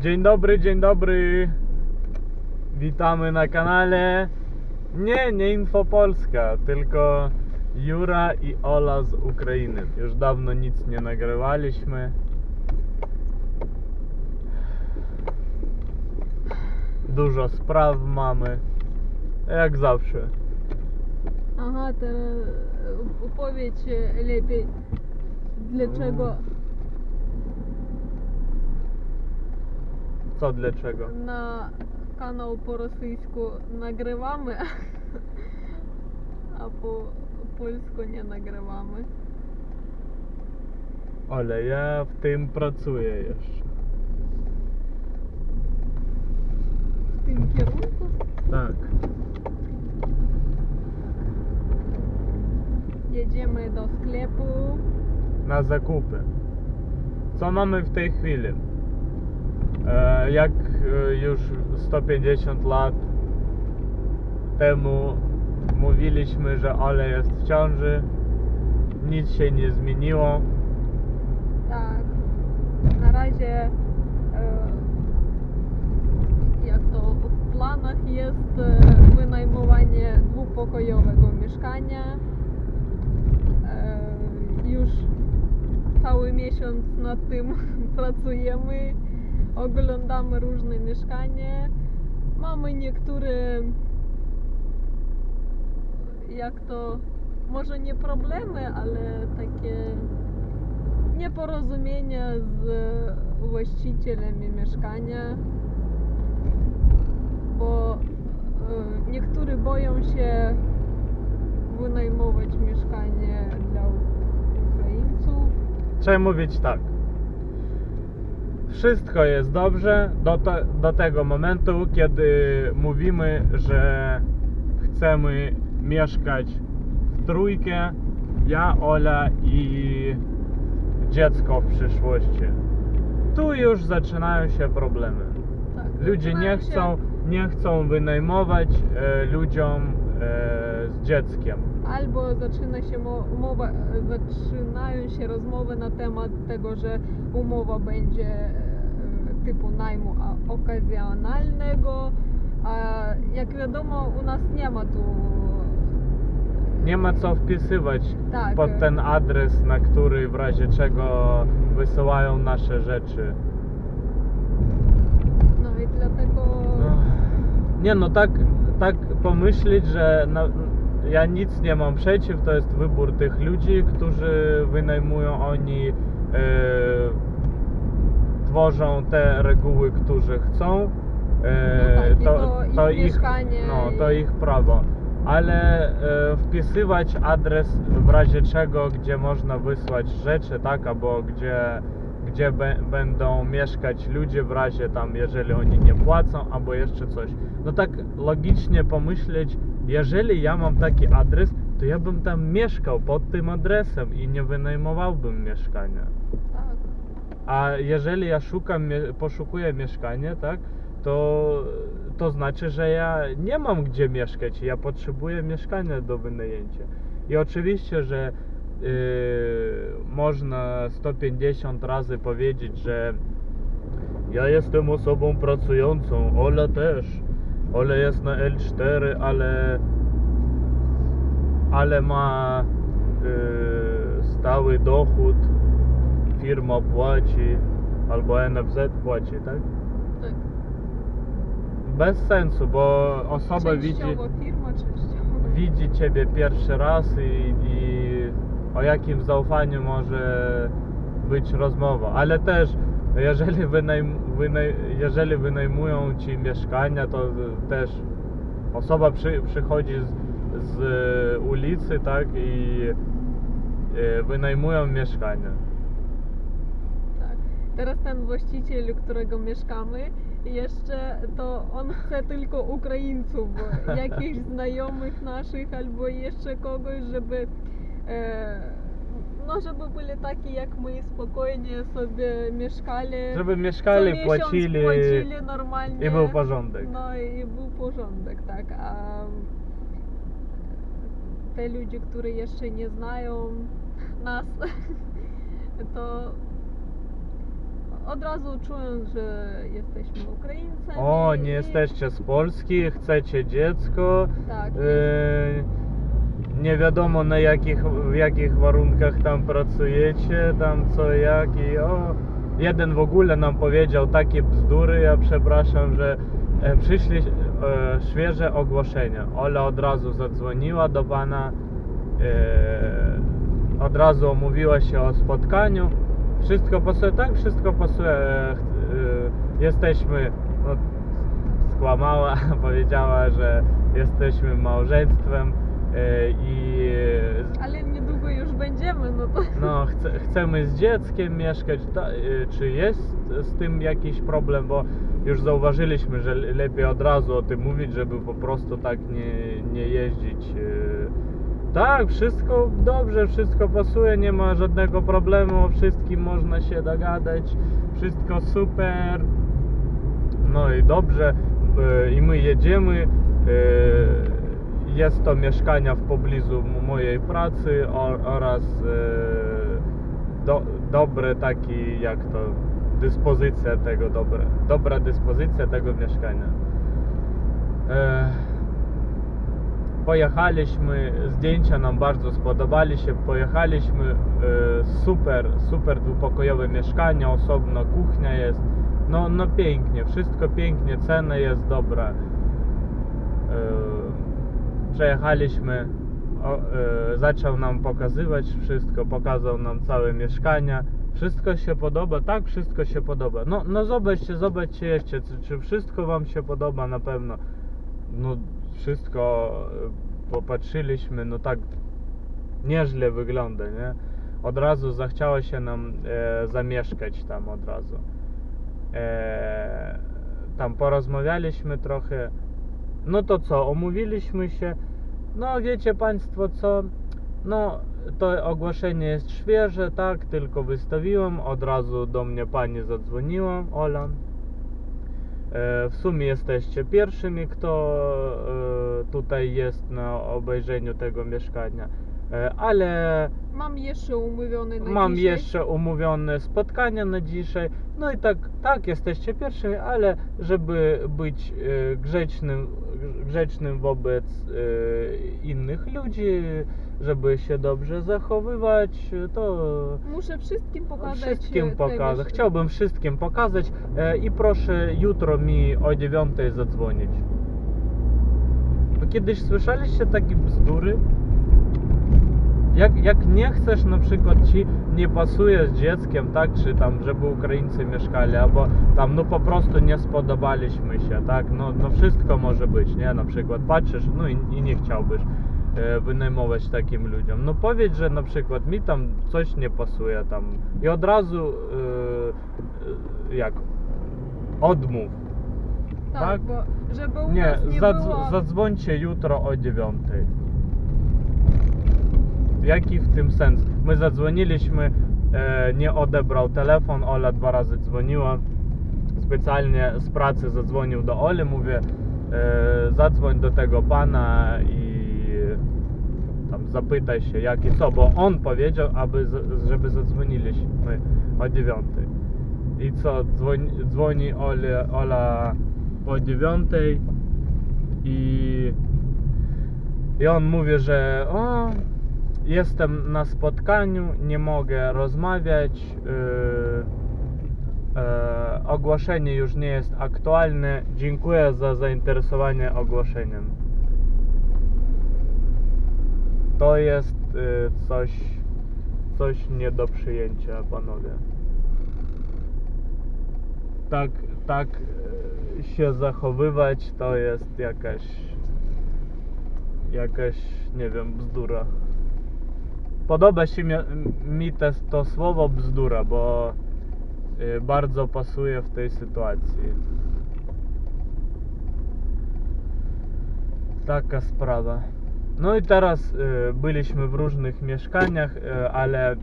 Dzień dobry, dzień dobry. Witamy na kanale. Nie, nie infopolska, tylko Jura i Ola z Ukrainy. Już dawno nic nie nagrywaliśmy. Dużo spraw mamy. Jak zawsze. Aha, to upowiedź lepiej. Dlaczego? Mm. Co dlaczego? na kanał po rosyjsku nagrywamy, a po polsku nie nagrywamy. Ale ja w tym pracuję jeszcze. W tym kierunku? Tak. Jedziemy do sklepu. na zakupy. Co mamy w tej chwili? E, jak e, już 150 lat temu mówiliśmy, że Ole jest w ciąży, nic się nie zmieniło. Tak. Na razie e, jak to w planach jest wynajmowanie dwupokojowego mieszkania. Już cały miesiąc nad tym pracujemy. Oglądamy różne mieszkania. Mamy niektóre jak to może nie problemy, ale takie nieporozumienia z właścicielami mieszkania, bo e, niektórzy boją się wynajmować mieszkanie dla Ukraińców. Trzeba mówić tak. Wszystko jest dobrze do, te, do tego momentu, kiedy mówimy, że chcemy mieszkać w trójkę, ja, Ola i dziecko w przyszłości. Tu już zaczynają się problemy. Tak, Ludzie nie się- chcą, nie chcą wynajmować e, ludziom e, z dzieckiem. Albo zaczyna się mo- mowa, zaczynają się rozmowy na temat tego, że umowa będzie e, typu najmu okazjonalnego. A jak wiadomo, u nas nie ma tu Nie ma co wpisywać Tak. pod ten adres, na który w razie czego wysyłają nasze rzeczy. No i dlatego. Nie no, tak, tak pomyśleć, że na, ja nic nie mam przeciw, to jest wybór tych ludzi, którzy wynajmują, oni e, tworzą te reguły, które chcą. E, No tak, to ich mieszkanie No, i- to ich prawo. Ale e, wpisywać adres w razie czego, gdzie można wysłać rzeczy, tak, albo gdzie, gdzie będą mieszkać ludzie w razie tam, jeżeli oni nie płacą, albo jeszcze coś. No tak logicznie pomyśleć, jeżeli ja mam taki adres, to ja bym tam mieszkał pod tym adresem i nie wynajmowałbym mieszkania. Tak. A jeżeli ja szukam, poszukuję mieszkania, tak, to, to znaczy, że ja nie mam gdzie mieszkać i ja potrzebuję mieszkania do wynajęcia. I oczywiście, że można 150 razy powiedzieć, że ja jestem osobą pracującą, Ola też. Ola jest na L4, ale ale ma yy, stały dochód, firma płaci, albo NFZ płaci, tak? tak. Bez sensu, bo osoba widzi, firma, częściowo. widzi ciebie pierwszy raz i, i o jakim zaufaniu może być rozmowa. Ale też, jeżeli, wynajm, wynaj, jeżeli wynajmują ci mieszkania, to też osoba przy, przychodzi z, z ulicy, tak, i e, wynajmują mieszkania. Tak. Teraz ten właściciel, którego mieszkamy, jeszcze to on chce tylko Ukraińców, jakichś znajomych naszych albo jeszcze kogoś, żeby no żeby byli taki jak my, spokojnie sobie mieszkali. Żeby co mieszkali, miesiąc płacili, płacili normalnie. i był porządek. No i był porządek, tak. A te ludzie, którzy jeszcze nie znają nas, to od razu czułem, że jesteśmy Ukraińcami. O, nie i- jesteście z Polski, chcecie dziecko. Tak, nie wiadomo na jakich, w jakich warunkach tam pracujecie, tam co jak i o. Jeden w ogóle nam powiedział takie bzdury, ja przepraszam, że e, przyszli e, świeże ogłoszenia. Ola od razu zadzwoniła do pana, e, od razu omówiła się o spotkaniu. Wszystko pasuje, tak, wszystko pasuje. E, e, jesteśmy, no, skłamała, powiedziała, że jesteśmy małżeństwem i ale niedługo już będziemy, no to no, chce, chcemy z dzieckiem mieszkać. Ta, e, czy jest z tym jakiś problem? Bo już zauważyliśmy, że le- lepiej od razu o tym mówić, żeby po prostu tak nie, nie jeździć. e. Tak, wszystko dobrze, wszystko pasuje, nie ma żadnego problemu, o wszystkim można się dogadać, wszystko super. No i dobrze, e, i my jedziemy. Jest to mieszkania w pobliżu mojej pracy oraz e, do, dobre taki, jak to, dyspozycja tego, dobre, dobra dyspozycja tego mieszkania. E, Pojechaliśmy, zdjęcia nam bardzo spodobali się, pojechaliśmy, e, super, super dwupokojowe mieszkanie, osobno kuchnia jest, no, no pięknie, wszystko pięknie, cena jest dobra. Przejechaliśmy, o, e, zaczął nam pokazywać wszystko, pokazał nam całe mieszkania. Wszystko się podoba, tak, wszystko się podoba. No, no zobaczcie, zobaczcie jeszcze, czy, czy wszystko wam się podoba na pewno. No wszystko e, popatrzyliśmy, no tak nieźle wygląda, nie? Od razu zachciało się nam e, zamieszkać tam od razu. E, tam porozmawialiśmy trochę. No to co, omówiliśmy się. No wiecie Państwo co, no to ogłoszenie jest świeże, tak, tylko wystawiłem, od razu do mnie Pani zadzwoniła, Ola. E, W sumie jesteście pierwszymi, kto e, tutaj jest na obejrzeniu tego mieszkania, ale mam jeszcze umówiony na Mam dzisiaj. jeszcze umówione spotkania na dzisiaj. No i tak, tak, jesteście pierwszymi, ale żeby być e, grzecznym, grzecznym wobec e, innych ludzi, żeby się dobrze zachowywać, to Muszę wszystkim pokazać. wszystkim e, pokazać. Chciałbym wszystkim pokazać e, i proszę jutro mi o 9 zadzwonić. Wy kiedyś słyszeliście takie bzdury? Jak, jak nie chcesz na przykład ci nie pasuje z dzieckiem, tak, czy tam, żeby Ukraińcy mieszkali, albo tam no po prostu nie spodobaliśmy się, tak, no, no wszystko może być, nie, na przykład patrzysz, no i, i nie chciałbyś e, wynajmować takim ludziom. No powiedz, że na przykład mi tam coś nie pasuje tam i od razu e, e, jak odmów. Tak, tak? bo żeby u Nie, nas nie zadz- było... zadzwońcie jutro o dziewiątej. Jaki w tym sens? My zadzwoniliśmy, e, nie odebrał telefon, Ola dwa razy dzwoniła. Specjalnie z pracy zadzwonił do Oli, mówię, e, zadzwoń do tego pana i tam zapytaj się jak i co, bo on powiedział, aby, żeby zadzwoniliśmy o dziewiątej. I co, dzwoni, dzwoni Ola, Ola o dziewiątej i, i on mówi, że o, jestem na spotkaniu, nie mogę rozmawiać, yy, e, ogłoszenie już nie jest aktualne, dziękuję za zainteresowanie ogłoszeniem. To jest y, coś, coś nie do przyjęcia, panowie. Tak, tak się zachowywać to jest jakaś, jakaś, nie wiem, bzdura. Podoba się mi, mi te, to słowo bzdura, bo y, bardzo pasuje w tej sytuacji. Taka sprawa. No i teraz y, byliśmy w różnych mieszkaniach, y, ale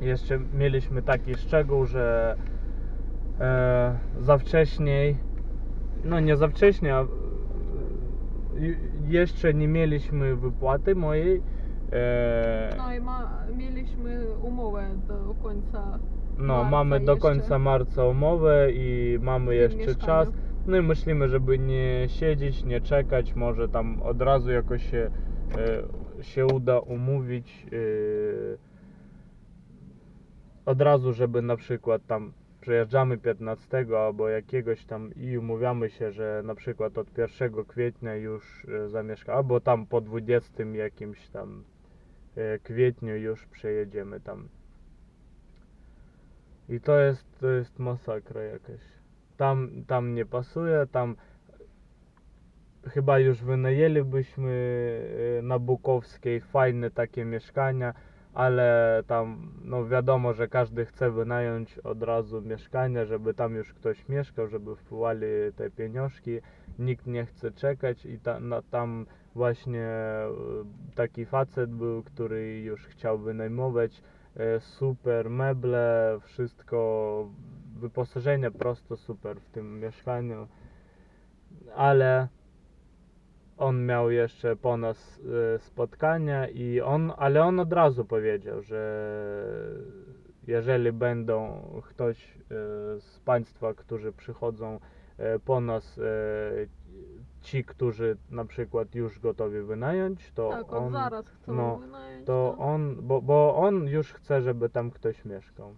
jeszcze mieliśmy taki szczegół, że za wcześniej, no nie za wcześnie, a jeszcze nie mieliśmy wypłaty mojej. Y, No i ma, mieliśmy umowę do końca No, marca mamy do jeszcze. końca marca umowę i mamy jeszcze mieszkaniu. czas. No i myślimy, żeby nie siedzieć, nie czekać, może tam od razu jakoś się, e, się uda umówić. e, od razu, żeby na przykład tam przyjeżdżamy 15 albo jakiegoś tam i umawiamy się, że na przykład od 1 kwietnia już e, zamieszka, albo tam po 20 jakimś tam e, kwietniu już przejedziemy tam. I to jest, to jest masakra jakaś. Tam, tam nie pasuje, tam chyba już wynajęlibyśmy e, na Bukowskiej fajne takie mieszkania, ale tam no wiadomo, że każdy chce wynająć od razu mieszkanie, żeby tam już ktoś mieszkał, żeby wpływali te pieniążki. Nikt nie chce czekać i ta, na, tam właśnie e, taki facet był, który już chciał wynajmować e, super meble, wszystko, wyposażenie prosto super w tym mieszkaniu, ale on miał jeszcze po nas e, spotkania i on, ale on od razu powiedział, że jeżeli będą ktoś e, z Państwa, którzy przychodzą e, po nas, ci, którzy na przykład już gotowi wynająć, to tak, od on, zaraz chcą no, wynająć. to tak. on, bo, bo on już chce, żeby tam ktoś mieszkał.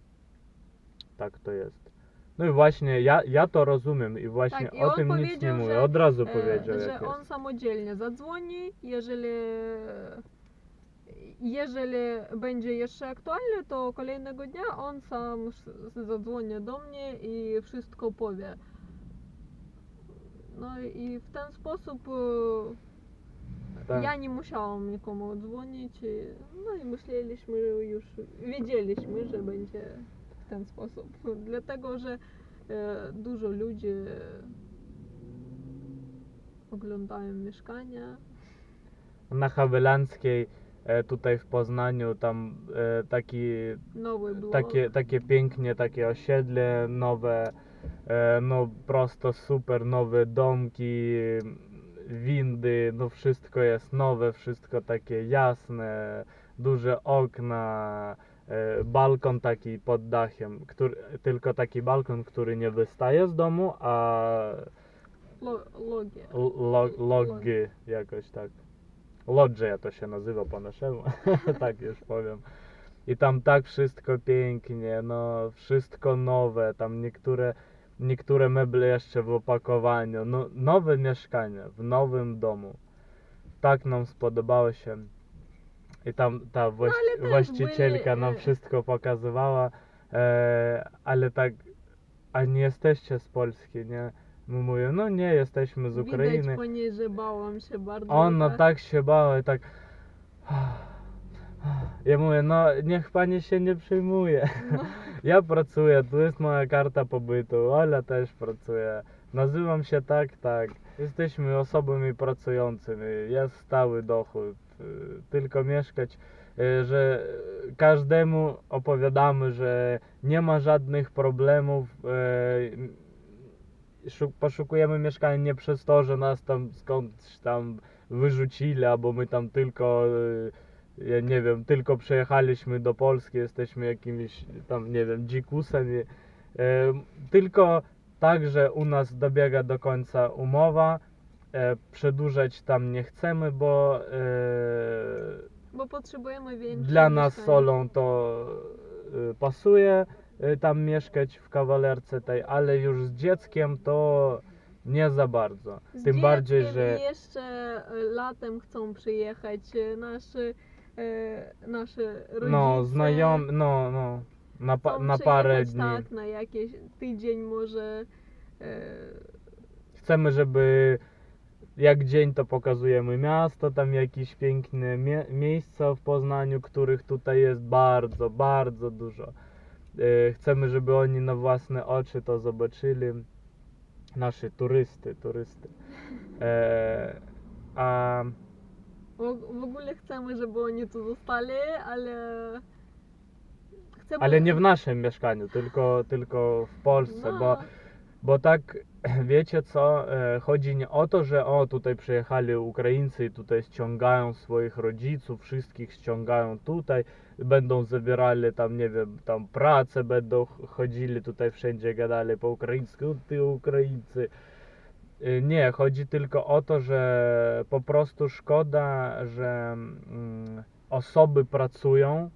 Tak to jest. No i właśnie ja, ja to rozumiem i właśnie Tak, i o on tym nic nie powiedział, mówię. że, Od razu E, powiedział, że on jest. samodzielnie zadzwoni, jeżeli jeżeli będzie jeszcze aktualne, to kolejnego dnia on sam s- zadzwoni do mnie i wszystko powie. No i w ten sposób e, Tak. ja nie musiałam nikomu dzwonić. i- No i myśleliśmy już, wiedzieliśmy, że będzie ten sposób. Dlatego, że e, dużo ludzi oglądają mieszkania. Na Hawylandzkiej, e, tutaj w Poznaniu, tam e, taki, takie, takie pięknie, takie osiedle nowe, e, no prosto super nowe domki, windy, no wszystko jest nowe, wszystko takie jasne, duże okna, e, balkon taki pod dachem, który, tylko taki balkon, który nie wystaje z domu, a Lo, logie. Lo, logi jakoś tak. Lodżeja to się nazywa po naszemu, tak już powiem. I tam tak wszystko pięknie, no wszystko nowe, tam niektóre, niektóre meble jeszcze w opakowaniu, no nowe mieszkanie w nowym domu. Tak nam spodobało się. I tam ta No, ale też właścicielka byli, nam wszystko pokazywała, e, ale tak, a nie jesteście z Polski, nie? My mówię, no nie, jesteśmy z Ukrainy. Widać po niej, że bałam się bardzo. Ona tak. tak się bała i tak. Ja mówię, no niech pani się nie przejmuje. No. Ja pracuję, tu jest moja karta pobytu, Ola też pracuje. Nazywam się tak, tak. Jesteśmy osobami pracującymi, jest stały dochód. Y, Tylko mieszkać, y, że każdemu opowiadamy, że nie ma żadnych problemów. y, szu- Poszukujemy mieszkania nie przez to, że nas tam skądś tam wyrzucili, albo my tam tylko, ja nie wiem, tylko przyjechaliśmy do Polski, jesteśmy jakimiś tam, nie wiem, dzikusami. Y, Tylko tak, że u nas dobiega do końca umowa, przedłużać tam nie chcemy, bo e, Bo potrzebujemy więcej dla nas solą to y, pasuje tam mieszkać w kawalerce tej, ale już z dzieckiem to nie za bardzo. Z Tym bardziej, że jeszcze e, latem chcą przyjechać e, nasi, e, nasze rodzice. no znajomi, no, no, na, pa, na parę dni. Tak, na jakiś tydzień może. E, Chcemy, żeby jak dzień to pokazujemy miasto, tam jakieś piękne mie miejsca w Poznaniu, których tutaj jest bardzo, bardzo dużo. E, Chcemy, żeby oni na własne oczy to zobaczyli. Nasze turysty, turysty. E, a w, w ogóle chcemy, żeby oni tu zostali, ale. Chcemy, ale nie w naszym mieszkaniu, tylko, tylko w Polsce, no, bo, bo tak wiecie co, e, chodzi nie o to, że o tutaj przyjechali Ukraińcy i tutaj ściągają swoich rodziców, wszystkich ściągają tutaj, będą zabierali tam, nie wiem, tam pracę, będą ch- chodzili tutaj wszędzie, gadali po ukraińsku, ty Ukraińcy. Y, Nie, chodzi tylko o to, że po prostu szkoda, że mm, osoby pracują,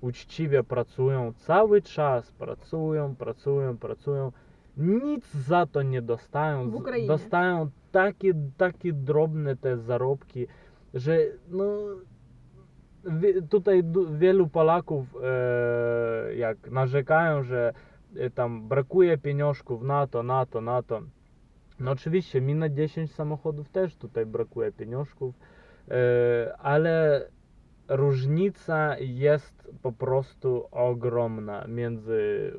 uczciwie pracują, cały czas pracują, pracują, pracują, nic za to nie dostają. W Ukrainie. Dostają takie, takie drobne te zarobki, że no tutaj wielu Polaków e, jak narzekają, że e, tam brakuje pieniążków na to, na to, na to. No oczywiście mi na 10 samochodów też tutaj brakuje pieniążków, e, ale różnica jest po prostu ogromna między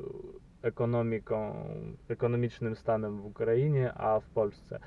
ekonomiką, ekonomicznym stanem w Ukrainie, a w Polsce.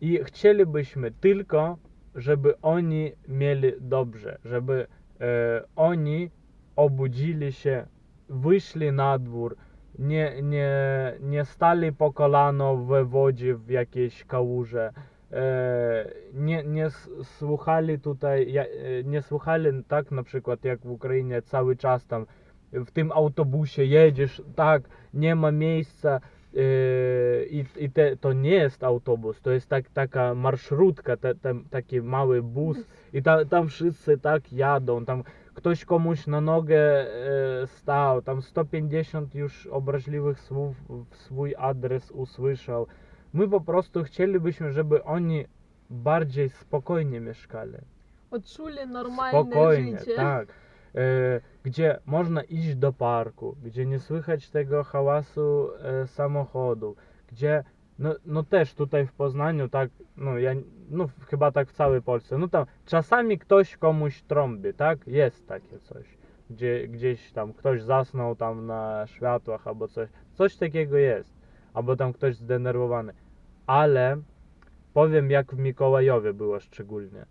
I chcielibyśmy tylko, żeby oni mieli dobrze, żeby e, oni obudzili się, wyszli na dwór, nie, nie, nie stali po kolano we wodzie w jakiejś kałuże, e, nie, nie słuchali tutaj, e, nie słuchali tak na przykład jak w Ukrainie cały czas tam w tym autobusie jedziesz, tak, nie ma miejsca, Yy, I, te, to nie jest autobus, to jest tak, taka marszrutka, te, te, taki mały bus i ta, tam wszyscy tak jadą, tam ktoś komuś na nogę e, stał, tam 150 już obraźliwych słów w swój adres usłyszał. My po prostu chcielibyśmy, żeby oni bardziej spokojnie mieszkali. Odczuli normalne Spokojnie, życie. tak. E, gdzie można iść do parku, gdzie nie słychać tego hałasu e, samochodu, gdzie no, no też tutaj w Poznaniu tak, no ja, no chyba tak w całej Polsce, no tam czasami ktoś komuś trąbi, tak? Jest takie coś. Gdzie gdzieś tam ktoś zasnął tam na światłach albo coś. Coś takiego jest. Albo tam ktoś zdenerwowany. Ale powiem jak w Mikołajowie było szczególnie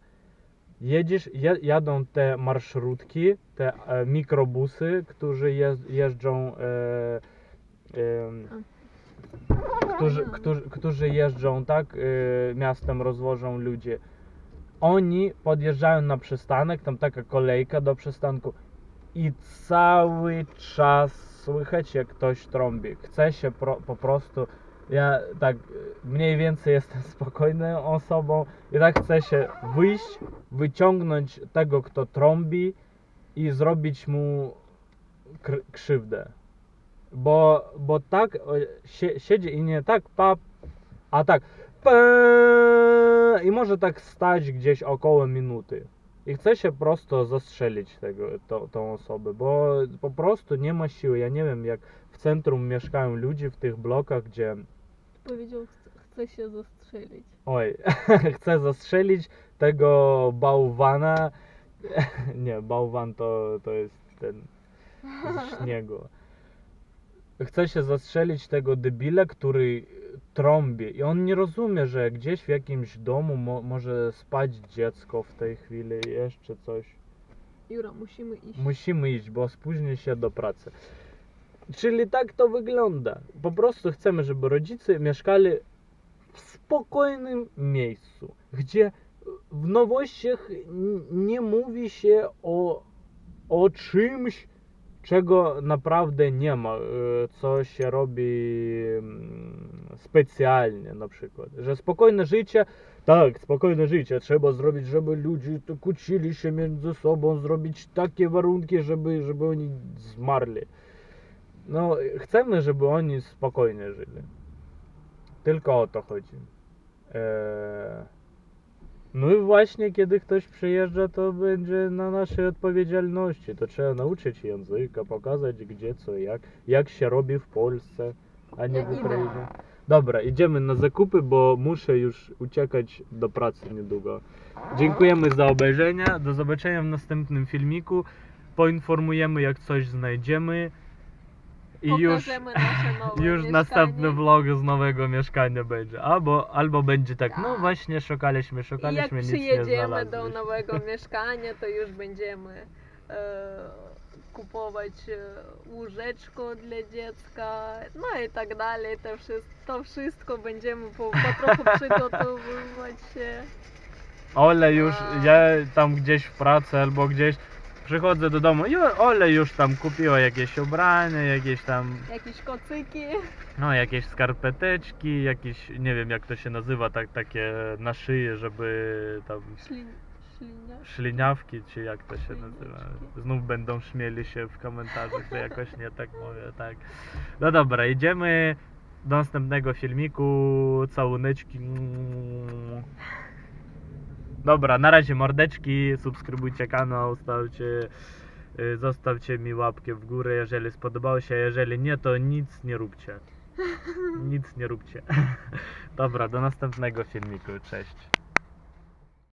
jedziesz, je, jadą te marszrutki, te e, mikrobusy, którzy jeżdżą, e, em, którzy, którzy, którzy jeżdżą tak, e, miastem rozwożą ludzi. Oni podjeżdżają na przystanek, tam taka kolejka do przystanku i cały czas słychać jak ktoś trąbi. Chce się po prostu, ja tak mniej więcej jestem spokojną osobą i tak chcę się wyjść, wyciągnąć tego kto trąbi i zrobić mu kr- krzywdę. Bo, bo tak siedzi i nie tak pap, a tak pa, i może tak stać gdzieś około minuty. I chce się prosto zastrzelić tego, to, tą osobę, bo po prostu nie ma siły. Ja nie wiem, jak w centrum mieszkają ludzie w tych blokach, gdzie Powiedział, chce, chce się zastrzelić. Oj, chcę zastrzelić tego bałwana. Nie, bałwan to, to jest ten z śniegu. Chcę się zastrzelić tego debila, który trąbi i on nie rozumie, że gdzieś w jakimś domu mo może spać dziecko w tej chwili, jeszcze coś. Jura, musimy iść. Musimy iść, bo spóźnię się do pracy. Czyli tak to wygląda. Po prostu chcemy, żeby rodzice mieszkali w spokojnym miejscu, gdzie w nowościach nie mówi się o, o czymś, czego naprawdę nie ma, e, co się robi mm, specjalnie na przykład. Że spokojne życie, tak, spokojne życie trzeba zrobić, żeby ludzie kłócili się między sobą, zrobić takie warunki, żeby, żeby oni zmarli. No, chcemy, żeby oni spokojnie żyli. Tylko o to chodzi. Eee... No i właśnie, kiedy ktoś przyjeżdża, to będzie na naszej odpowiedzialności. To trzeba nauczyć języka, pokazać gdzie, co, jak, jak się robi w Polsce, a nie w. Ukrainie. Dobra, idziemy na zakupy, bo muszę już uciekać do pracy niedługo. Dziękujemy za obejrzenie. Do zobaczenia w następnym filmiku. Poinformujemy, jak coś znajdziemy. I już, już mieszkanie. następny vlog z nowego mieszkania będzie. Albo, albo będzie tak, no Tak. właśnie szukaliśmy, I jak szukaliśmy, nic nie przyjedziemy do znaleźliśmy. nowego mieszkania, to już będziemy e, kupować e, łóżeczko dla dziecka, no i tak dalej. To wszystko, to wszystko będziemy po, po trochu przygotowywać się. Ole już, ja tam gdzieś w pracy albo gdzieś przychodzę do domu i Ole już tam kupiła jakieś ubrania, jakieś tam, Jakieś kocyki. no jakieś skarpeteczki, jakieś, nie wiem jak to się nazywa, tak, takie na szyję, żeby tam Ślin, ślinia. szliniawki, czy jak to się nazywa. Znów będą śmieli się w komentarzach, że jakoś nie tak mówię, tak. No dobra, idziemy do następnego filmiku, całuneczki. Dobra, na razie mordeczki, subskrybujcie kanał, stawcie, y, zostawcie mi łapkę w górę, jeżeli spodobało się, jeżeli nie, to nic nie róbcie. Nic nie róbcie. Dobra, do następnego filmiku, cześć.